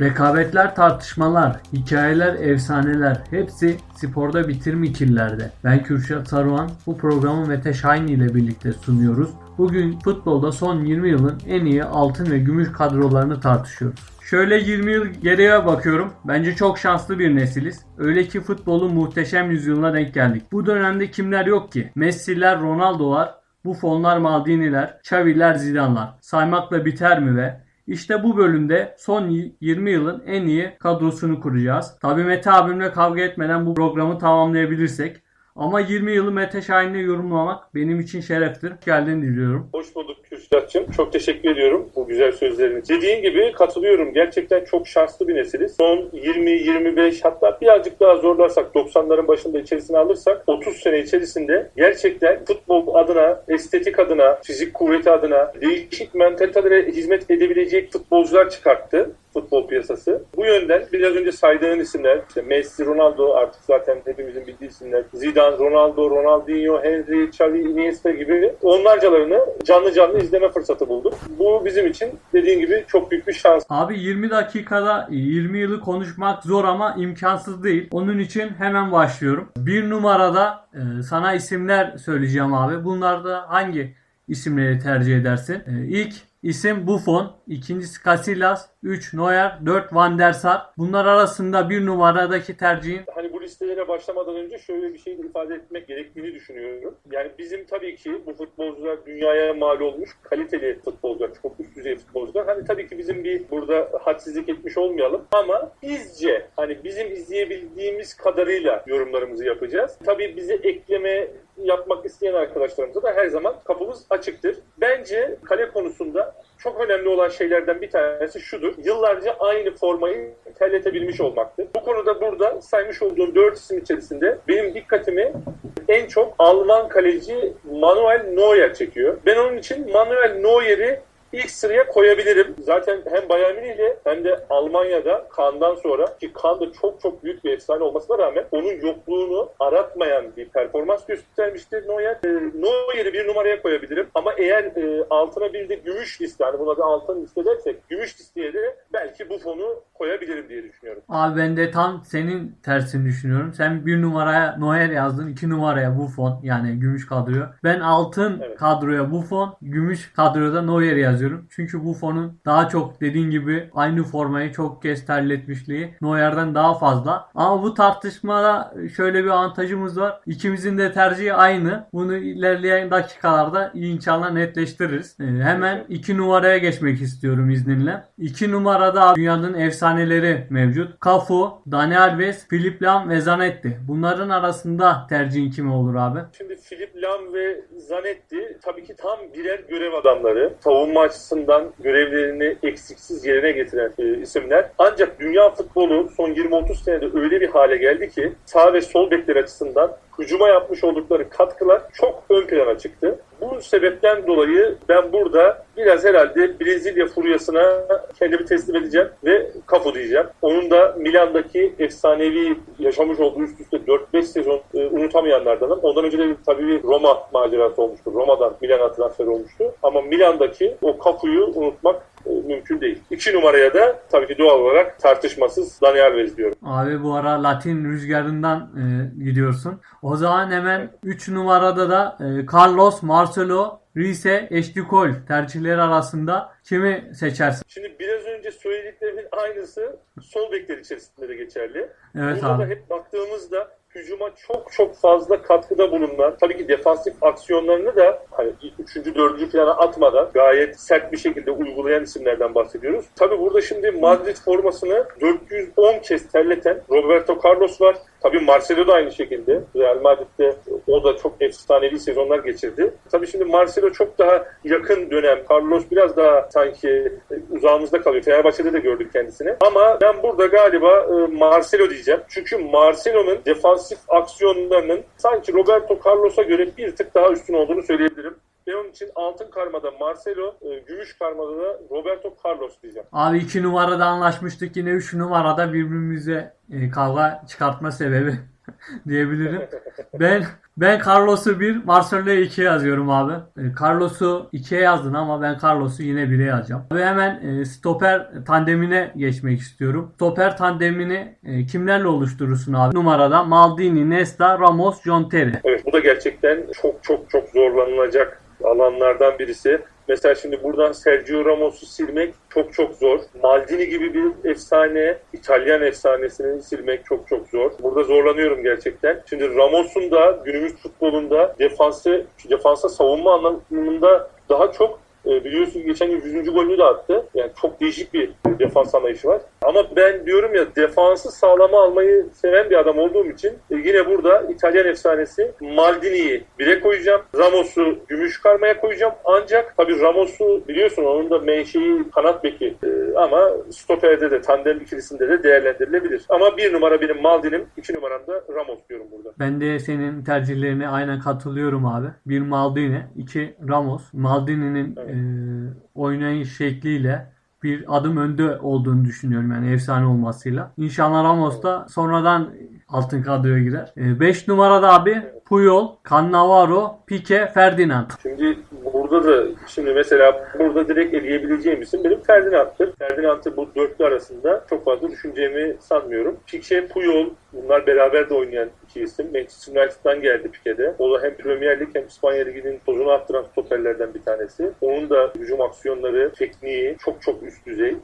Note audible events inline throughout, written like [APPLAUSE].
Rekabetler, tartışmalar, hikayeler, efsaneler hepsi sporda bitirmikillerde. Ben Kürşat Saruhan. Bu programı Mete Şahin ile birlikte sunuyoruz. Bugün futbolda son 20 yılın en iyi altın ve gümüş kadrolarını tartışıyoruz. Şöyle 20 yıl geriye bakıyorum. Bence çok şanslı bir nesiliz. Öyle ki futbolun muhteşem yüzyılına denk geldik. Bu dönemde kimler yok ki? Messi'ler, Ronaldo'lar, Buffonlar, Maldini'ler, Xavi'ler, Zidane'lar. Saymakla biter mi be? İşte bu bölümde son 20 yılın en iyi kadrosunu kuracağız. Tabii Mete abimle kavga etmeden bu programı tamamlayabilirsek. Ama 20 yılı Mete Şahin'le yorumlamak benim için şereftir. Hoş geldin diliyorum. Hoş bulduk Kürşat'cığım. Çok teşekkür ediyorum bu güzel sözlerin. Dediğin gibi katılıyorum. Gerçekten çok şanslı bir nesiliz. Son 20-25 hatta birazcık daha zorlarsak 90'ların başında içerisine alırsak 30 sene içerisinde gerçekten futbol adına, estetik adına, fizik kuvveti adına değişik mentalitelere hizmet edebilecek futbolcular çıkarttı futbol piyasası. Bu yönden biraz önce saydığın isimler, işte Messi, Ronaldo artık zaten hepimizin bildiği isimler. Zidane, Ronaldo, Ronaldinho, Henry, Xavi, Iniesta gibi onlarcalarını canlı canlı izleme fırsatı bulduk. Bu bizim için dediğin gibi çok büyük bir şans. Abi 20 dakikada 20 yılı konuşmak zor ama imkansız değil. Onun için hemen başlıyorum. Bir numarada e, sana isimler söyleyeceğim abi. Bunlarda hangi isimleri tercih edersin? E, ilk isim Buffon, ikincisi Casillas, 3 Neuer, 4 Van der Sar. Bunlar arasında bir numaradaki tercihin Hani bu listelere başlamadan önce şöyle bir şey ifade etmek gerektiğini düşünüyorum. Yani bizim tabii ki bu futbolcular dünyaya mal olmuş kaliteli futbolcular, çok üst düzey futbolcular. Hani tabii ki bizim bir burada hadsizlik etmiş olmayalım ama bizce hani bizim izleyebildiğimiz kadarıyla yorumlarımızı yapacağız. Tabii bize ekleme yapmak isteyen arkadaşlarımıza da her zaman kapımız açıktır. Bence kale konusunda çok önemli olan şeylerden bir tanesi şudur. Yıllarca aynı formayı terletebilmiş olmaktır. Bu konuda burada saymış olduğum dört isim içerisinde benim dikkatimi en çok Alman kaleci Manuel Neuer çekiyor. Ben onun için Manuel Neuer'i ilk sıraya koyabilirim. Zaten hem Bayern Münih ile hem de Almanya'da Kaan'dan sonra ki Kaan da çok çok büyük bir efsane olmasına rağmen onun yokluğunu aratmayan bir performans göstermiştir Neuer. E, numaraya koyabilirim ama eğer e, altına bir de gümüş liste hani buna da altın liste dersek gümüş listeye de belki Buffon'u koyabilirim diye düşünüyorum. Abi ben de tam senin tersini düşünüyorum. Sen bir numaraya Neuer yazdın, iki numaraya Buffon yani gümüş kadroya. Ben altın Evet. kadroya Buffon, gümüş kadroda Neuer yazıyorum. Çünkü Buffon'un daha çok dediğin gibi aynı formayı çok kez terletmişliği Neuer'den daha fazla. Ama bu tartışmada şöyle bir avantajımız var. İkimizin de tercihi aynı. Bunu ilerleyen dakikalarda inşallah netleştiririz. Ee, hemen iki numaraya geçmek istiyorum izninle. İki numarada dünyanın efsaneleri mevcut. Cafu, Dani Alves, Filip Lam ve Zanetti. Bunların arasında tercihin kimi olur abi? Şimdi Filip Lam ve Zanetti tabii ki tam birer görev adamları. Savunma açısından görevlerini eksiksiz yerine getiren e, isimler. Ancak dünya futbolu son 20-30 senede öyle bir hale geldi ki sağ ve sol bekler açısından hücuma yapmış oldukları katkılar çok ön plana çıktı. Bu sebepten dolayı ben burada biraz herhalde Brezilya furyasına kendimi teslim edeceğim ve kafu diyeceğim. Onun da Milan'daki efsanevi yaşamış olduğu üst üste 4-5 sezon e, unutamayanlardanım. Ondan önce de tabii bir Roma macerası olmuştu. Roma'dan Milan'a transfer olmuştu. Ama Milan'daki o kafuyu unutmak mümkün değil. İki numaraya da tabii ki doğal olarak tartışmasız Dani Alves diyorum. Abi bu ara Latin rüzgarından e, gidiyorsun. O zaman hemen 3 numarada da e, Carlos, Marcelo, Rize, Eşlikol tercihleri arasında kimi seçersin? Şimdi biraz önce söylediklerimin aynısı sol bekler içerisinde de geçerli. Evet Burada da abi. hep baktığımızda hücuma çok çok fazla katkıda bulunan tabii ki defansif aksiyonlarını da hani 3. 4. plana atmadan gayet sert bir şekilde uygulayan isimlerden bahsediyoruz. Tabii burada şimdi Madrid formasını 410 kez terleten Roberto Carlos var. Tabii Marcelo da aynı şekilde. Real Madrid'de o da çok efsanevi sezonlar geçirdi. Tabii şimdi Marcelo çok daha yakın dönem. Carlos biraz daha sanki uzağımızda kalıyor. Fenerbahçe'de de gördük kendisini. Ama ben burada galiba e, Marcelo diyeceğim. Çünkü Marcelo'nun defansif aksiyonlarının sanki Roberto Carlos'a göre bir tık daha üstün olduğunu söyleyebilirim. Onun için altın karmada Marcelo, e, gümüş karmada da Roberto Carlos diyeceğim. Abi 2 numarada anlaşmıştık. Yine 3 numarada birbirimize e, kavga çıkartma sebebi [LAUGHS] diyebilirim. [LAUGHS] Ben ben Carlos'u 1, Marcelo'yu 2 yazıyorum abi. E, Carlos'u 2'ye yazdın ama ben Carlos'u yine 1'e yazacağım. Ve hemen stoper tandemine geçmek istiyorum. Stoper tandemini kimlerle oluşturursun abi? Numarada Maldini, Nesta, Ramos, John Terry. Evet bu da gerçekten çok çok çok zorlanılacak alanlardan birisi. Mesela şimdi buradan Sergio Ramos'u silmek çok çok zor. Maldini gibi bir efsane, İtalyan efsanesini silmek çok çok zor. Burada zorlanıyorum gerçekten. Şimdi Ramos'un da günümüz futbolunda defansı, defansa savunma anlamında daha çok e, biliyorsun geçen gün 100. golünü de attı. Yani çok değişik bir defans anlayışı var. Ama ben diyorum ya defansı sağlama almayı seven bir adam olduğum için e, yine burada İtalyan efsanesi Maldini'yi bire koyacağım. Ramos'u gümüş karmaya koyacağım. Ancak tabii Ramos'u biliyorsun onun da menşei kanat beki. E, ama stoperde de tandem ikilisinde de değerlendirilebilir. Ama bir numara benim Maldini'm, iki numaram da Ramos diyorum burada. Ben de senin tercihlerine aynen katılıyorum abi. Bir Maldini, iki Ramos. Maldini'nin Evet. e, oynayış şekliyle bir adım önde olduğunu düşünüyorum yani efsane olmasıyla. İnşallah Ramos da sonradan altın kadroya girer. 5 numarada abi Puyol, Cannavaro, Pique, Ferdinand. Şimdi burada da şimdi mesela burada direkt eleyebileceğim isim benim Ferdinand'tır. Ferdinand'ı bu dörtlü arasında çok fazla düşüneceğimi sanmıyorum. Pique, Puyol bunlar beraber de oynayan iki isim. Manchester United'dan geldi Pique'de. O da hem Premier Lig hem İspanya Ligi'nin tozunu attıran stoperlerden bir tanesi. Onun da hücum aksiyonları, tekniği çok çok üst düzey.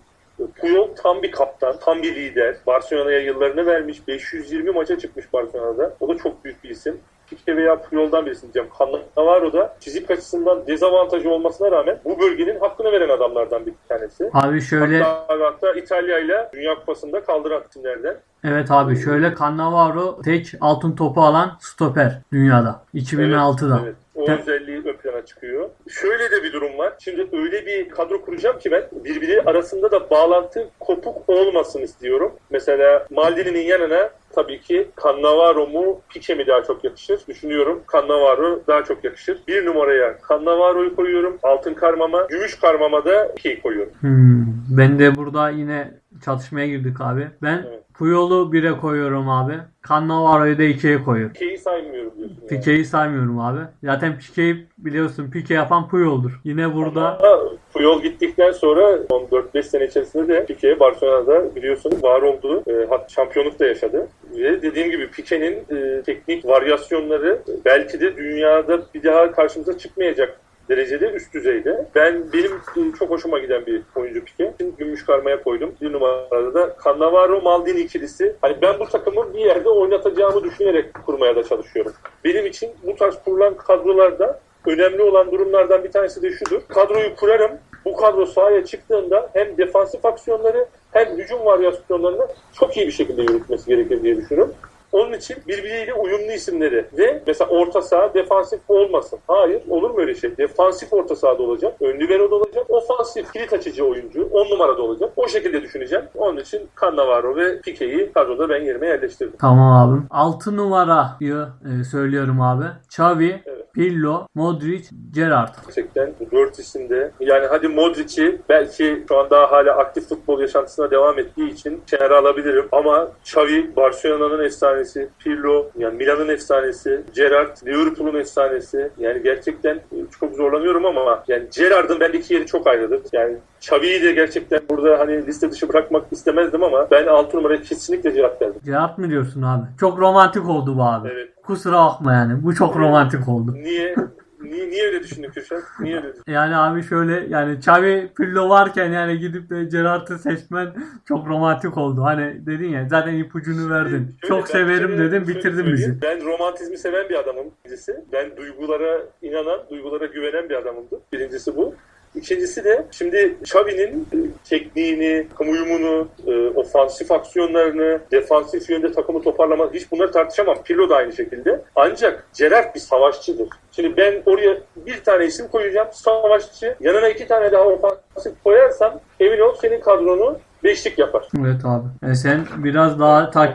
Puyol tam bir kaptan, tam bir lider. Barcelona'ya yıllarını vermiş. 520 maça çıkmış Barcelona'da. O da çok büyük bir isim. Pique veya Puyol'dan birisini diyeceğim. Cannavaro da fizik açısından dezavantajı olmasına rağmen bu bölgenin hakkını veren adamlardan bir tanesi. Abi şöyle Hatta, hatta İtalya ile Dünya Kupası'nda kaldıran isimlerden. evet abi şöyle Cannavaro tek altın topu alan stoper dünyada 2006'da. Evet, o Te- özelliği plana çıkıyor. Şöyle de bir durum var. Şimdi öyle bir kadro kuracağım ki ben birbiri arasında da bağlantı kopuk olmasın istiyorum. Mesela Maldini'nin yanına tabii ki Cannavaro mu Pique mi daha çok yakışır? Düşünüyorum. Cannavaro daha çok yakışır. Bir numaraya Cannavaro'yu koyuyorum. Altın karmama. Gümüş karmama da Pique'yi koyuyorum. Hmm, ben de burada yine çatışmaya girdik abi. Ben Evet. Puyol'u 1'e koyuyorum abi. Cannavaro'yu da 2'ye koyuyorum. Pique'yi saymıyorum diyorsun. yani. Pique'yi saymıyorum abi. Zaten Pique'yi biliyorsun Pique yapan Puyol'dur. Yine burada Ama Puyol gittikten sonra son 4-5 sene içerisinde de Pique Barcelona'da biliyorsunuz var olduğu e, şampiyonluk da yaşadı. Ve dediğim gibi Pique'nin e, teknik varyasyonları belki de dünyada bir daha karşımıza çıkmayacak derecede üst düzeyde. Ben benim çok hoşuma giden bir oyuncu Pique. Şimdi gümüş karmaya koydum. Bir numarada da Cannavaro Maldini ikilisi. Hani ben bu takımı bir yerde oynatacağımı düşünerek kurmaya da çalışıyorum. Benim için bu tarz kurulan kadrolarda önemli olan durumlardan bir tanesi de şudur. Kadroyu kurarım. Bu kadro sahaya çıktığında hem defansif aksiyonları hem hücum varyasyonlarını çok iyi bir şekilde yürütmesi gerekir diye düşünüyorum. Onun için birbiriyle uyumlu isimleri ve mesela orta saha defansif olmasın. Hayır olur mu öyle şey? Defansif orta sahada olacak, ön libero'da olacak, ofansif kilit açıcı oyuncu 10 numarada olacak. O şekilde düşüneceğim. Onun için Cannavaro ve Pique'yi kadroda ben yerime yerleştirdim. tamam abim. 6 numarayı e, söylüyorum abi. Xavi, Evet. Pirlo, Modric, Gerrard. Gerçekten bu dört isimde yani hadi Modric'i belki şu an daha hala aktif futbol yaşantısına devam ettiği için kenara alabilirim ama Xavi Barcelona'nın efsanesi, Pirlo yani Milan'ın efsanesi, Gerrard Liverpool'un efsanesi yani gerçekten çok zorlanıyorum ama yani Gerrard'ın ben iki yeri çok ayrıdır. Yani Xavi'yi de gerçekten burada hani liste dışı bırakmak istemezdim ama ben 6 numaraya kesinlikle Gerrard derdim. Gerrard mı diyorsun abi? Çok romantik oldu bu abi. Evet. Kusura bakma yani. Bu çok romantik oldu. Niye? Niye, niye öyle düşündün Kürşat? Niye öyle düşündün? Yani abi şöyle yani Xavi Pirlo varken yani gidip de Gerrard'ı seçmen çok romantik oldu. Hani dedin ya zaten ipucunu verdin. Şöyle, çok severim şöyle- dedin şöyle bitirdin bizi. Ben romantizmi seven bir adamım birincisi. Ben duygulara inanan, duygulara güvenen bir adamımdır. Birincisi bu. İkincisi de şimdi Xavi'nin e, tekniğini, uyumunu, e, ofansif aksiyonlarını, defansif yönde takımı toparlama hiç bunları tartışamam. Pirlo da aynı şekilde. Ancak Gerrard bir savaşçıdır. Şimdi ben oraya bir tane isim koyacağım. Savaşçı. Yanına iki tane daha ofansif koyarsan emin ol senin kadronu beşlik yapar. Evet abi. Yani sen biraz daha tak-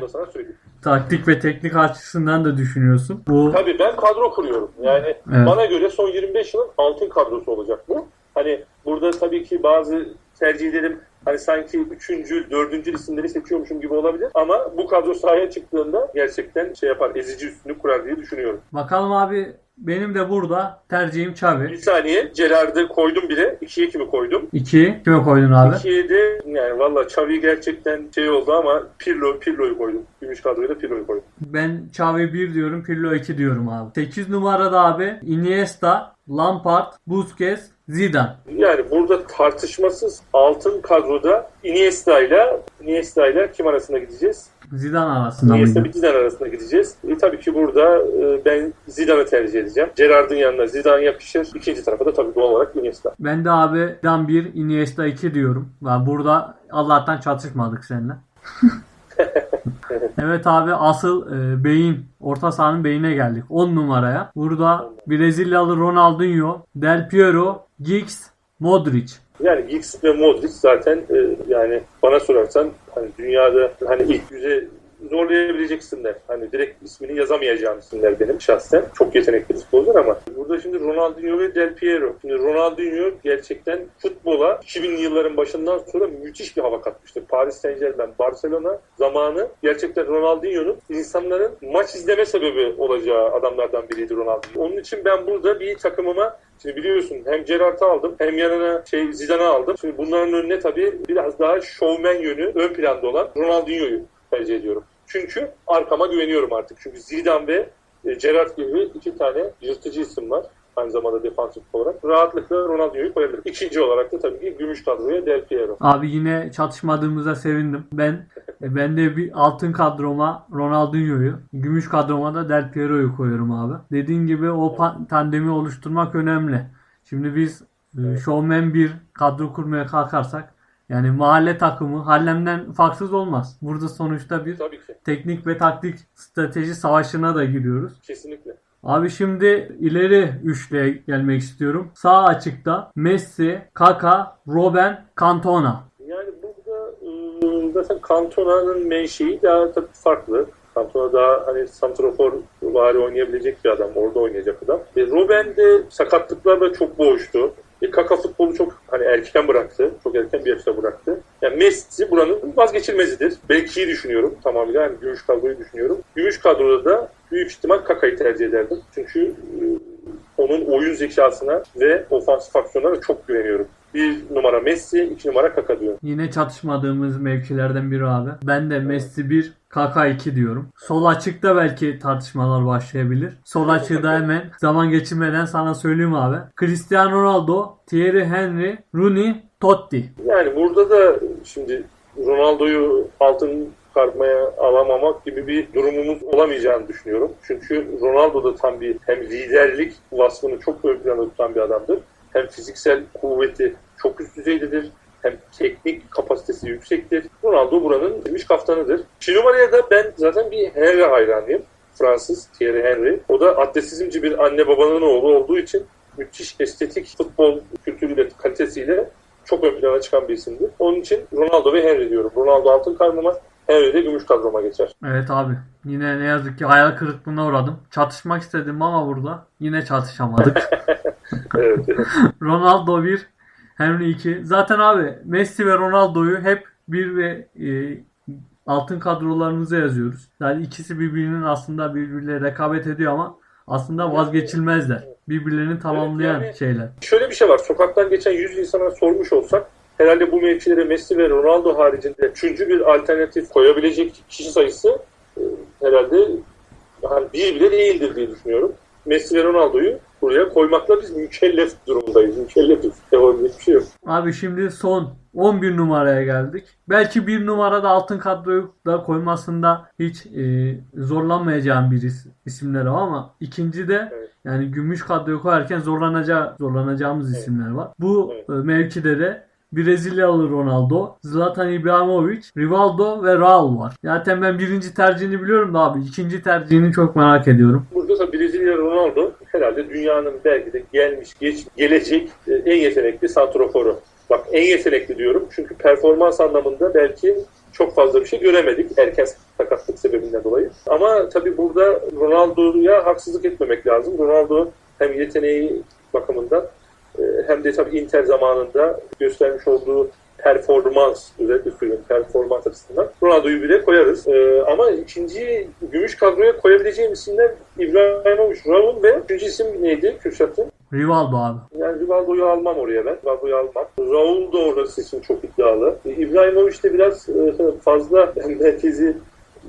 taktik ve teknik açısından da düşünüyorsun. Bu Tabii ben kadro kuruyorum. Yani Evet. bana göre son 25 yılın altın kadrosu olacak bu. Hani burada tabii ki bazı tercihlerim hani sanki üçüncü, dördüncü isimleri seçiyormuşum gibi olabilir. Ama bu kadro sahaya çıktığında gerçekten şey yapar, ezici üstünlük kurar diye düşünüyorum. Bakalım abi benim de burada tercihim Bir Xavi. saniye, Gerard'ı koydum bile. İkiye kimi koydum? 2. Kime koydun abi? İkiye de yani valla Xavi gerçekten şey oldu ama Pirlo, Pirlo'yu koydum. Gümüş kadroya da Pirlo'yu koydum. Ben Xavi 1 diyorum, Pirlo 2 diyorum abi. 8 numarada abi Iniesta, Lampard, Busquets, Zidane. Yani burada tartışmasız altın kadroda Iniesta ile Iniesta ile kim arasında gideceğiz? Zidane arasında Iniesta mıydı? bir Zidane arasında gideceğiz. E, tabii ki burada e, ben Zidane'ı tercih edeceğim. Gerard'ın yanına Zidane yapışır. İkinci tarafa da tabii doğal olarak Iniesta. Ben de abi Zidane 1, Iniesta 2 diyorum. Ve burada Allah'tan çatışmadık seninle. [LAUGHS] [LAUGHS] evet abi asıl e, beyin, orta sahanın beyine geldik. 10 numaraya. Burada Brezilyalı Ronaldinho, Del Piero, Giggs, Modric. Yani Giggs ve Modric zaten e, yani bana sorarsan hani dünyada hani ilk yüze zorlayabilecek isimler. Hani direkt ismini yazamayacağım isimler benim şahsen. Çok yetenekli futbolcular ama burada şimdi Ronaldinho ve Del Piero. Şimdi Ronaldinho gerçekten futbola 2000'li yılların başından sonra müthiş bir hava katmıştır. Paris Saint Germain, Barcelona zamanı gerçekten Ronaldinho'nun insanların maç izleme sebebi olacağı adamlardan biriydi Ronaldinho. Onun için ben burada bir takımıma Şimdi biliyorsun hem Gerrard'ı aldım hem yanına şey Zidane'ı aldım. Şimdi bunların önüne tabii biraz daha şovmen yönü ön planda olan Ronaldinho'yu tercih ediyorum. Çünkü arkama güveniyorum artık. Çünkü Zidane ve e, Gerrard gibi iki tane yırtıcı isim var. Aynı zamanda defansif olarak. Rahatlıkla Ronaldinho'yu koyabilirim. İkinci olarak da tabii ki gümüş kadroya Del Piero. Abi yine çatışmadığımıza sevindim. Ben e, ben de bir altın kadroma Ronaldinho'yu, gümüş kadroma da Del Piero'yu koyuyorum abi. Dediğin gibi o tandemi oluşturmak önemli. Şimdi biz e, showman bir kadro kurmaya kalkarsak yani mahalle takımı Harlem'den farksız olmaz. Burada sonuçta bir teknik ve taktik strateji savaşına da giriyoruz. Kesinlikle. Abi şimdi ileri üçlüye gelmek istiyorum. Sağ açıkta Messi, Kaka, Robben, Cantona. Yani burada ıı, zaten Cantona'nın menşei daha tabii farklı. Cantona daha hani santrafor vari oynayabilecek bir adam. Orada oynayacak adam. E, Robben de sakatlıklarla çok boğuştu. E, Kaka futbolu çok hani erken bıraktı. Çok erken bir yaşta bıraktı. Yani Messi buranın vazgeçilmezidir. Belki düşünüyorum tamamıyla. Yani gümüş kadroyu düşünüyorum. Gümüş kadroda da büyük ihtimal Kaka'yı tercih ederdim. Çünkü e, onun oyun zekasına ve ofansif aksiyonlarına çok güveniyorum. Bir numara Messi, iki numara Kaka diyorum. Yine çatışmadığımız mevkilerden biri abi. Ben de Messi 1, Kaka 2 diyorum. Sol açıkta belki tartışmalar başlayabilir. Sol açığı da hemen zaman geçirmeden sana söyleyeyim abi. Cristiano Ronaldo, Thierry Henry, Rooney, Totti. Yani burada da şimdi Ronaldo'yu altın kartmaya alamamak gibi bir durumumuz olamayacağını düşünüyorum. Çünkü Ronaldo da tam bir hem liderlik vasfını çok ön plana tutan bir adamdır. Hem fiziksel kuvveti çok üst düzeydedir. Hem teknik kapasitesi yüksektir. Ronaldo buranın gümüş kaftanıdır. İki numaraya da ben zaten bir Henry hayranıyım. Fransız Thierry Henry. O da atletizmci bir anne babanın oğlu olduğu için müthiş estetik futbol kültürüyle, kalitesiyle çok ön plana çıkan bir isimdir. Onun için Ronaldo ve Henry diyorum. Ronaldo altın karnıma, Henry de gümüş kadroma geçer. Evet abi. Yine ne yazık ki hayal kırıklığına uğradım. Çatışmak istedim ama burada yine çatışamadık. [LAUGHS] Evet. [LAUGHS] Ronaldo 1, Henry 2. Zaten abi Messi ve Ronaldo'yu hep bir ve e, altın kadrolarımıza yazıyoruz. Yani ikisi birbirinin aslında birbirleriyle rekabet ediyor ama aslında vazgeçilmezler. Birbirlerini tamamlayan yani- şeyler. Şöyle bir şey var. Sokaktan geçen 100 insana sormuş olsak herhalde bu mevkilere Messi ve Ronaldo haricinde üçüncü bir alternatif koyabilecek kişi sayısı e, herhalde hani bir bile değildir diye düşünüyorum. Messi ve Ronaldo'yu buraya koymakla biz mükellef durumdayız. Mükellefiz. Yapabilecek bir şey yok. Abi şimdi son 11 numaraya geldik. Belki bir numarada altın kadroyu da koymasında hiç e, zorlanmayacağım bir is- isimler var ama ikinci de Evet. yani gümüş kadroyu koyarken zorlanacağı zorlanacağımız Evet. isimler var. Bu Evet. e, mevkide de Brezilyalı Ronaldo, Zlatan İbrahimovic, Rivaldo ve Raul var. Zaten ben birinci tercihini biliyorum da abi ikinci tercihini çok merak ediyorum. Burada da Brezilya Ronaldo herhalde dünyanın belki de gelmiş, geç, gelecek e, en yetenekli santroforu. Bak en yetenekli diyorum çünkü performans anlamında belki çok fazla bir şey göremedik erken sakatlık sebebinden dolayı. Ama tabii burada Ronaldo'ya haksızlık etmemek lazım. Ronaldo hem yeteneği bakımından e, hem de tabii Inter zamanında göstermiş olduğu performans, özellikle söylüyorum performans açısından Ronaldo'yu bile koyarız. Ee, ama ikinci gümüş kadroya koyabileceğim isimler İbrahimovic, Raul ve üçüncü isim neydi Kürşat'ın? Rivaldo abi. Yani Rivaldo'yu almam oraya ben. Rivaldo'yu almam. Raul da orası için çok iddialı. E, İbrahimovic de biraz e, fazla [LAUGHS] merkezi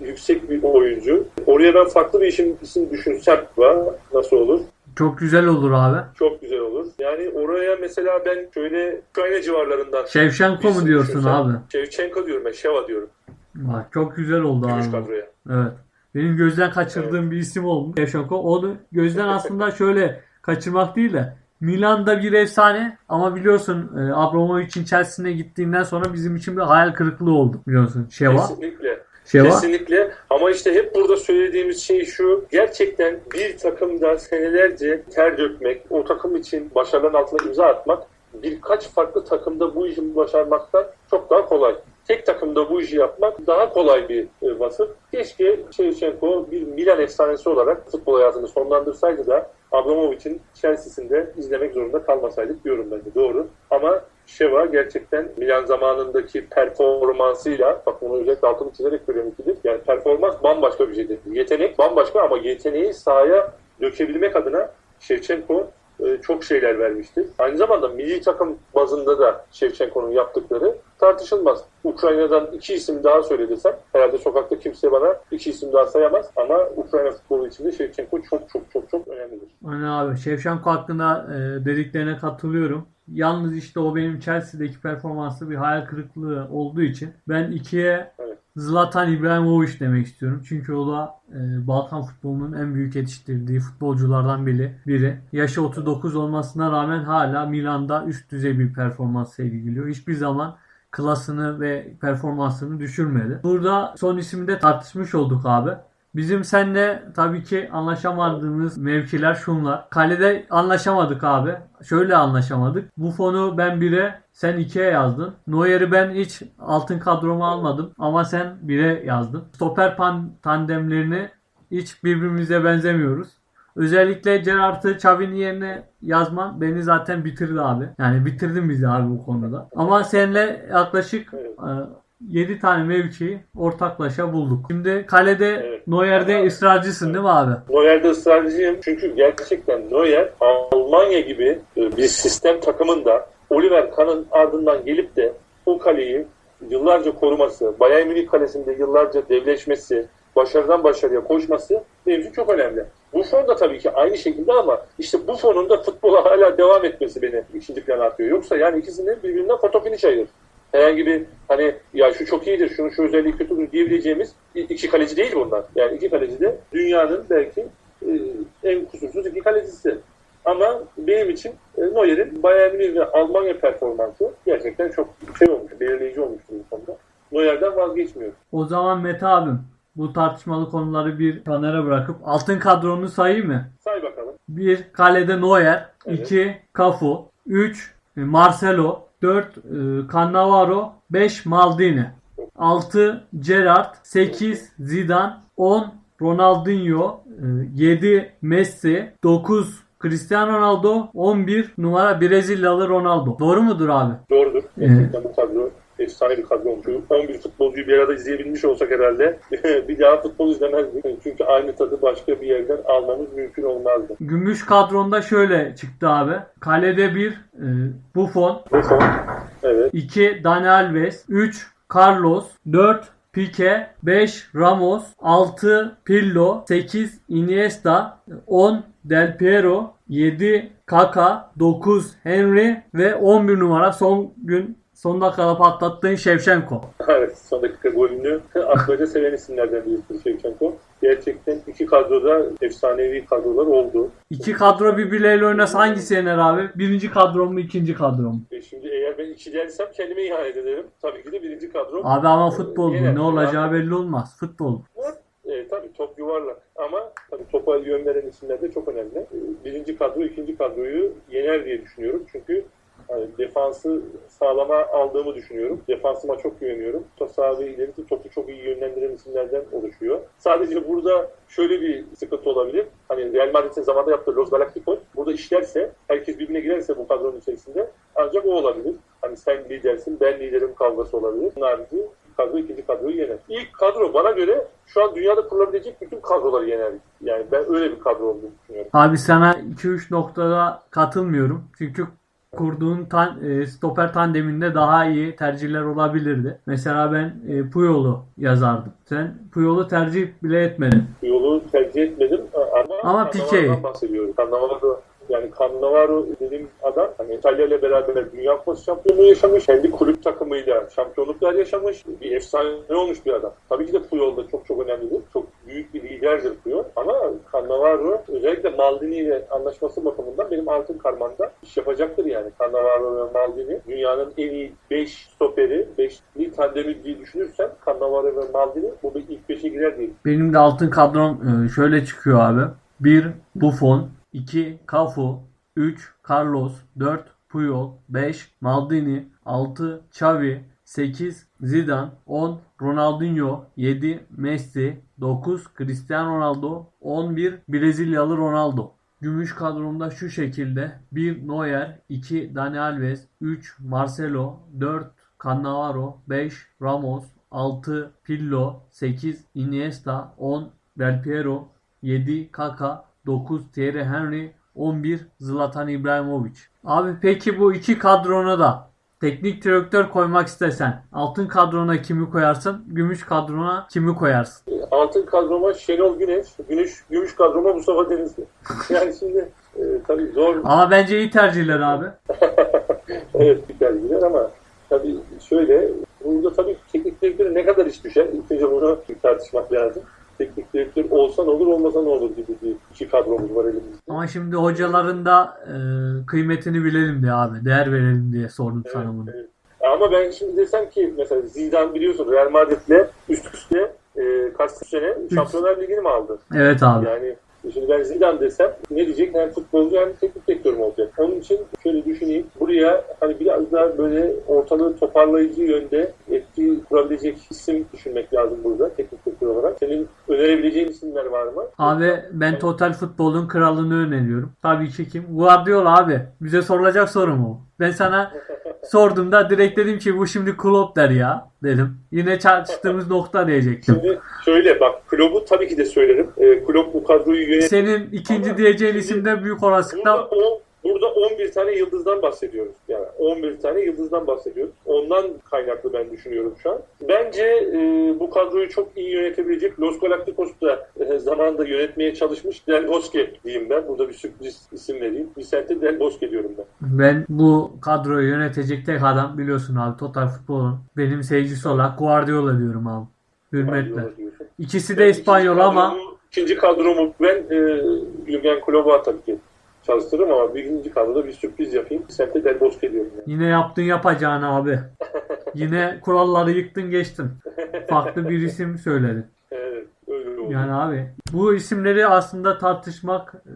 yüksek bir oyuncu. Oraya ben farklı bir isim, isim düşünsem var. Nasıl olur? Çok güzel olur abi. Çok güzel olur. Yani oraya mesela ben şöyle Ukrayna civarlarından Şevşenko mu diyorsun düşünsem- abi? Şevçenko diyorum ben. Şeva diyorum. Bak, çok güzel oldu Gümüş abi. kadroya. Evet. Benim gözden kaçırdığım bir isim oldu. Şevşenko. Onu gözden [LAUGHS] aslında şöyle kaçırmak değil de Milan'da bir efsane ama biliyorsun e, Abramovich'in Chelsea'ne gittiğinden sonra bizim için bir hayal kırıklığı oldu biliyorsun. Şeva. Kesinlikle. Şeva. Kesinlikle ama işte hep burada söylediğimiz şey şu gerçekten bir takımda senelerce ter dökmek, o takım için başarıların altına imza atmak birkaç farklı takımda bu işi başarmaktan çok daha kolay. Tek takımda bu işi yapmak daha kolay bir e, vasıf. Keşke Shevchenko bir Milan efsanesi olarak futbol hayatını sonlandırsaydı da Abramovich'in Chelsea'sinde izlemek zorunda kalmasaydık diyorum ben de. Doğru. Ama Şeva gerçekten Milan zamanındaki performansıyla, bak bunu özellikle altını çizerek söylüyorum ikidir. Yani performans bambaşka bir şeydir. Yetenek bambaşka ama yeteneği sahaya dökebilmek adına Şevçenko e, çok şeyler vermiştir. Aynı zamanda milli takım bazında da Şevçenko'nun yaptıkları tartışılmaz. Ukrayna'dan iki isim daha söylediysem herhalde sokakta kimse bana iki isim daha sayamaz ama Ukrayna futbolu içinde Şevçenko çok çok çok çok önemlidir. Aynen abi. Şevşenko hakkında e, dediklerine katılıyorum. Yalnız işte o benim Chelsea'deki performansı bir hayal kırıklığı olduğu için ben ikiye. Zlatan İbrahimovic demek istiyorum. Çünkü o da e, Balkan futbolunun en büyük yetiştirdiği futbolculardan biri. biri. Yaşı 39 olmasına rağmen hala Milan'da üst düzey bir performans sergiliyor. Hiçbir zaman klasını ve performansını düşürmedi. Burada son ismi de tartışmış olduk abi. Bizim seninle tabii ki anlaşamadığımız mevkiler şunlar. Kalede anlaşamadık abi. Şöyle anlaşamadık. Buffon'u ben 1'e sen 2'ye yazdın. Neuer'i ben hiç altın kadroma almadım ama sen 1'e yazdın. Stoper pan- tandemlerini hiç birbirimize benzemiyoruz. Özellikle Gerard'ı Xavi'nin yerine yazman beni zaten bitirdi abi. Yani bitirdin bizi abi bu konuda. Ama seninle yaklaşık e, 7 tane mevkiyi ortaklaşa bulduk. Şimdi kalede Evet. Neuer'de ısrarcısın değil mi abi? Neuer'de ısrarcıyım çünkü gerçekten Neuer Almanya gibi e, bir sistem takımında Oliver Kahn'ın ardından gelip de o kaleyi yıllarca koruması, Bayern Münih kalesinde yıllarca devleşmesi, başarıdan başarıya koşması için çok önemli. Buffon da tabii ki aynı şekilde ama işte Buffon'un da futbola hala devam etmesi beni ikinci plana atıyor. Yoksa yani ikisini birbirinden fotofiniş ayırır. Herhangi bir hani ya şu çok iyidir, şunun şu özelliği kötüdür diyebileceğimiz iki kaleci değil bunlar. Yani iki kaleci de dünyanın belki e, en kusursuz iki kalecisi. Ama benim için e, Neuer'in Bayern Münih ve Almanya performansı gerçekten çok şey olmuş, belirleyici olmuştur bu konuda. Neuer'den vazgeçmiyor. O zaman Mete abim bu tartışmalı konuları bir kenara bırakıp altın kadronu sayayım mı? Say bakalım. 1 kalede Neuer, Evet. 2 Cafu, 3 Marcelo, 4 Cannavaro, 5 Maldini, 6 Gerrard, 8 Zidane, 10 Ronaldinho, 7 Messi, 9 Cristiano Ronaldo, 11 numara Brezilyalı Ronaldo. Doğru mudur abi? Doğrudur. Bu kadro efsane bir kadro olmuş. 11 futbolcuyu bir arada izleyebilmiş olsak herhalde [LAUGHS] bir daha futbol izlemezdik. Çünkü aynı tadı başka bir yerden almamız mümkün olmazdı. Gümüş kadronda şöyle çıktı abi. Kalede 1 Buffon, Buffon, evet. 2 Dani Alves, 3 Carlos, 4 Pique, 5 Ramos, 6 Pirlo, 8 Iniesta, 10 Del Piero, 7 Kaka, 9 Henry ve 11 numara son gün son dakikada patlattığın Shevchenko. Evet, son dakika golünü atmaca seven isimlerden birisi Şevçenko. Gerçekten iki kadroda efsanevi kadrolar oldu. İki kadro birbirleriyle oynasa hangisi yener abi? Birinci kadro mu ikinci kadro mu? E şimdi eğer ben iki dersem kendime ihanet ederim. Tabii ki de birinci kadro. Abi ama futbol Yener. bu. Ne olacağı belli olmaz. Futbol. E, tabii top yuvarlak ama tabii topa yön veren isimler de çok önemli. E, birinci kadro ikinci kadroyu yener diye düşünüyorum. Çünkü defansı sağlama aldığımı düşünüyorum. Defansıma çok güveniyorum. Saha ve ilerisi topu çok iyi yönlendiren isimlerden oluşuyor. Sadece burada şöyle bir sıkıntı olabilir. Hani Real Madrid'in zamanında yaptığı Los Galacticos burada işlerse, herkes birbirine girerse bu kadronun içerisinde ancak o olabilir. Hani sen lidersin, ben liderim kavgası olabilir. Bunun harici kadro ikinci kadroyu yener. İlk kadro bana göre şu an dünyada kurulabilecek bütün kadroları yener. Yani ben öyle bir kadro olduğunu düşünüyorum. Abi sana 2-3 noktada katılmıyorum. Çünkü kurduğun tan e, stoper tandeminde daha iyi tercihler olabilirdi. Mesela ben e, Puyol'u yazardım. Sen Puyol'u tercih bile etmedin. Bu yolu tercih etmedim ama, Ama. Cannavaro'dan bahsediyorum. Yani Cannavaro dediğim adam hani İtalya ile beraber Dünya Kupası şampiyonluğu yaşamış. Kendi kulüp takımıyla şampiyonluklar yaşamış. Bir efsane olmuş bir adam. Tabii ki de Puyol da çok çok önemlidir. Çok büyük bir liderdir Puyol. Ama Cannavaro özellikle Maldini ile anlaşması bakımından benim altın karmanda iş yapacaktır yani. Cannavaro ve Maldini dünyanın en iyi 5 stoperi, 5'li tandemi diye düşünürsen Cannavaro ve Maldini bu bir ilk 5'e girer diye Benim de altın kadrom e, şöyle çıkıyor abi. 1 Buffon, 2 Cafu, 3 Carlos, 4 Puyol, 5 Maldini, 6 Xavi, 8 Zidane, 10 Ronaldinho, 7 Messi, 9 Cristiano Ronaldo, 11 Brezilyalı Ronaldo. Gümüş kadromda şu şekilde 1 Neuer, 2 Dani Alves, 3 Marcelo, 4 Cannavaro, 5 Ramos, 6 Pirlo, 8 Iniesta, 10 Del Piero, 7 Kaka, 9 Thierry Henry, 11 Zlatan İbrahimovic. Abi peki bu iki kadrona da teknik direktör koymak istesen altın kadrona kimi koyarsın? Gümüş kadrona kimi koyarsın? Altın kadroma Şenol Güneş, Güneş gümüş kadroma Mustafa Denizli. [LAUGHS] Yani şimdi e, tabii zor Ama bence iyi tercihler abi. [LAUGHS] evet bir tercihler ama tabii şöyle burada tabii teknik direktörü ne kadar iş düşer? İlk önce bunu tartışmak lazım. Teknik direktör olsa ne olur olmasa ne olur gibi bir iki kadromuz var elimizde. Ama şimdi hocaların da e, kıymetini bilelim diye abi. Değer verelim diye sordum sana bunu. Evet. Ama ben şimdi desem ki mesela Zidane biliyorsun Real Madrid'le üst üste e, kaç sene Şampiyonlar Ligi'ni mi aldı? Evet abi. Yani şimdi ben Zidane desem ne diyecek? Hem futbolcu hem teknik direktör mü olacak? Onun için şöyle düşüneyim. Buraya hani biraz daha böyle ortalığı toparlayıcı yönde etki kurabilecek isim düşünmek lazım burada teknik direktör olarak. Senin önerebileceğin isimler var mı? Abi ben total futbolun kralını öneriyorum. Tabii ki kim? Guardiola abi. Bize sorulacak soru mu? Ben sana sorduğumda direkt dedim ki bu şimdi Klopp der ya dedim. Yine çarpıştığımız [LAUGHS] nokta diyecektim. Şimdi şöyle bak Klopp'u tabii ki de söylerim. E, Klopp bu kadroyu yönet Senin ikinci diyeceğin isim de büyük olasılıkla o, burada 11 tane yıldızdan bahsediyoruz. Yani 11 tane yıldızdan bahsediyoruz. Ondan kaynaklı ben düşünüyorum şu an. Bence e, bu kadroyu çok iyi yönetebilecek Los Galacticos'ta e, zamanında yönetmeye çalışmış Del Bosque diyeyim ben. Burada bir sürpriz isim vereyim. Vicente Del Bosque diyorum ben. ben bu kadroyu yönetecek tek adam biliyorsun abi total futbolun benim seyircisi olarak Guardiola diyorum abi. Hürmetle. İkisi de İspanyol ama ikinci kadromu ben e, Jürgen Klopp'a tabii ki çalıştırırım ama birinci kadroda bir sürpriz yapayım. Vicente Del Bosque diyorum ben. Yine yaptın yapacağını abi. [LAUGHS] Yine kuralları yıktın geçtin. Farklı bir isim söyledin. Evet öyle oldu. Yani abi bu isimleri aslında tartışmak e,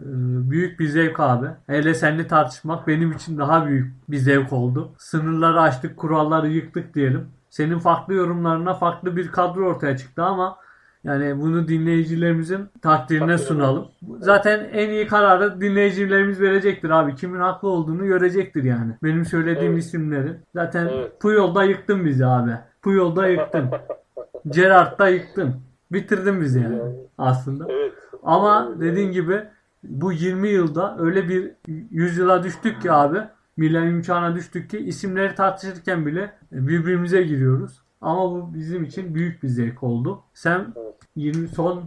büyük bir zevk abi. Hele seninle tartışmak benim için daha büyük bir zevk oldu. Sınırları aştık, kuralları yıktık diyelim. Senin farklı yorumlarına farklı bir kadro ortaya çıktı ama yani bunu dinleyicilerimizin takdirine sunalım. Zaten en iyi kararı dinleyicilerimiz verecektir abi. Kimin haklı olduğunu görecektir yani. Benim söylediğim Evet. isimleri. Zaten Evet. Puyol'da yıktın bizi abi. Puyol'da yıktın. [LAUGHS] Gerard'da yıktın. Bitirdin bizi yani Yani, aslında. evet. Ama Evet. dediğin gibi bu 20 yılda öyle bir yüzyıla düştük ki abi. Milenyum çağına düştük ki isimleri tartışırken bile birbirimize giriyoruz. Ama bu bizim için büyük bir zevk oldu. Sen Evet. 20 son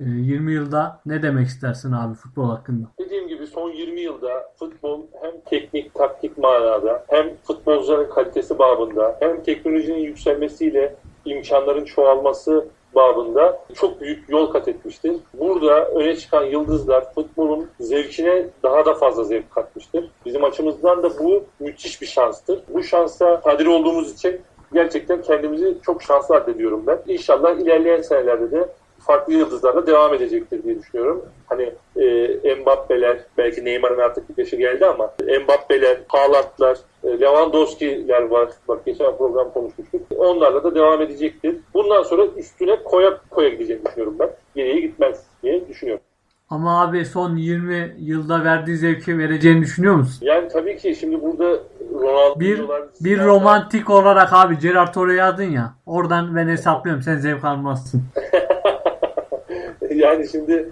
e, 20 yılda ne demek istersin abi futbol hakkında? Dediğim gibi son 20 yılda futbol hem teknik, taktik manada hem futbolcuların kalitesi babında hem teknolojinin yükselmesiyle imkanların çoğalması babında çok büyük yol kat etmiştir. Burada öne çıkan yıldızlar futbolun zevkine daha da fazla zevk katmıştır. Bizim açımızdan da bu müthiş bir şanstır. Bu şansa kadir olduğumuz için gerçekten kendimizi çok şanslı addediyorum ben. İnşallah ilerleyen senelerde de farklı yıldızlarla devam edecektir diye düşünüyorum. Hani e, Mbappe'ler, belki Neymar'ın artık bir yaşı geldi ama Mbappe'ler, Haaland'lar, e, Lewandowski'ler var. Bak geçen program konuşmuştuk. Onlarla da devam edecektir. Bundan sonra üstüne koya koya gideceğini düşünüyorum ben. Geriye gitmez diye düşünüyorum. Ama abi son 20 yılda verdiği zevki vereceğini düşünüyor musun? Yani tabii ki şimdi burada e, Ronaldo Bir, bir romantik olarak abi Gerard Torre'yi yazdın ya. Oradan ben hesaplıyorum. Sen zevk almazsın. [LAUGHS] yani şimdi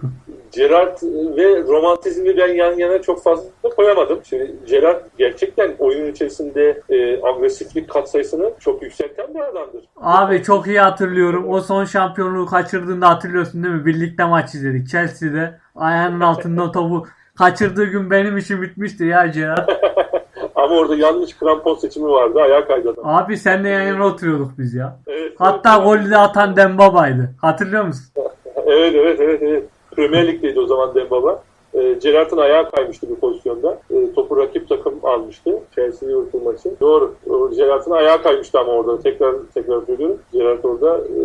Gerard ve romantizmi ben yan yana çok fazla koyamadım. Şimdi Gerard gerçekten oyun içerisinde e, agresiflik katsayısını çok yükselten bir adamdır. Abi çok iyi hatırlıyorum. O son şampiyonluğu kaçırdığında hatırlıyorsun değil mi? Birlikte maç izledik. Chelsea'de ayağının altında topu kaçırdığı gün benim için bitmişti ya Gerard. [LAUGHS] Ama orada yanlış krampon seçimi vardı. Ayağa kaydı adam. Abi senle yan yana oturuyorduk biz ya. Evet, Hatta evet, golü de atan Dembaba'ydı. Hatırlıyor musun? [LAUGHS] Evet evet evet. evet. Premier Lig'deydi o zaman Dembaba. E, Gerrard'ın ayağı kaymıştı bir pozisyonda. E, topu rakip takım almıştı. Chelsea Liverpool maçı. Doğru. O Gerrard'ın ayağı kaymıştı ama orada. Tekrar tekrar söylüyorum. Gerrard orada e,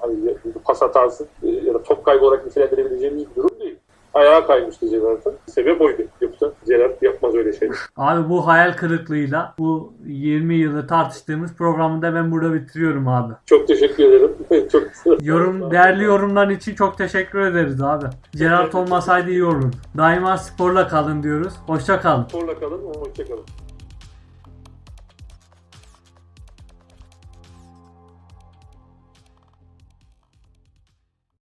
hani pas hatası e, ya da top kaybı olarak nitelendirebileceğimiz bir durum değil. Ayağa kaymıştı Gerrard'ın. Sebep oydu. Yoksa Gerrard yapmaz öyle şey. Abi bu hayal kırıklığıyla bu 20 yılı tartıştığımız programı da ben burada bitiriyorum abi. Çok teşekkür ederim. [LAUGHS] çok Yorum değerli yorumların için çok teşekkür ederiz abi. Gerard olmasaydı iyi olurdu. Daima sporla kalın diyoruz. Hoşça kalın. Sporla kalın. Hoşça kalın.